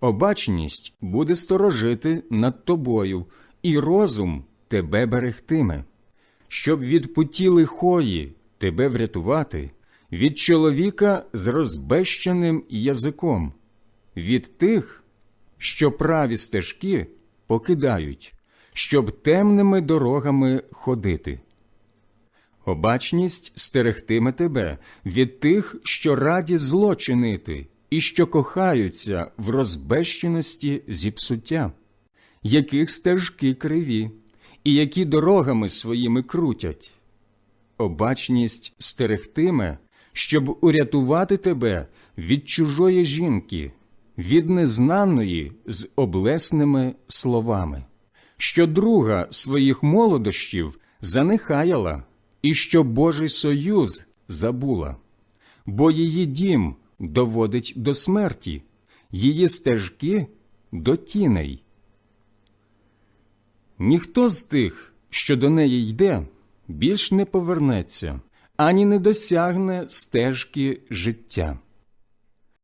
Обачність буде сторожити над тобою, і розум тебе берегтиме, щоб від путі лихої тебе врятувати, від чоловіка з розбещеним язиком, від тих, що праві стежки покидають, щоб темними дорогами ходити. Обачність стерегтиме тебе від тих, що раді зло чинити, і що кохаються в розбещеності зіпсуття, яких стежки криві, і які дорогами своїми крутять. Обачність стерегтиме, щоб урятувати тебе від чужої жінки, від незнаної з облесними словами, що друга своїх молодощів занехаяла, і що Божий союз забула, бо її дім доводить до смерті, її стежки до тіней. Ніхто з тих, що до неї йде, більш не повернеться, ані не досягне стежки життя.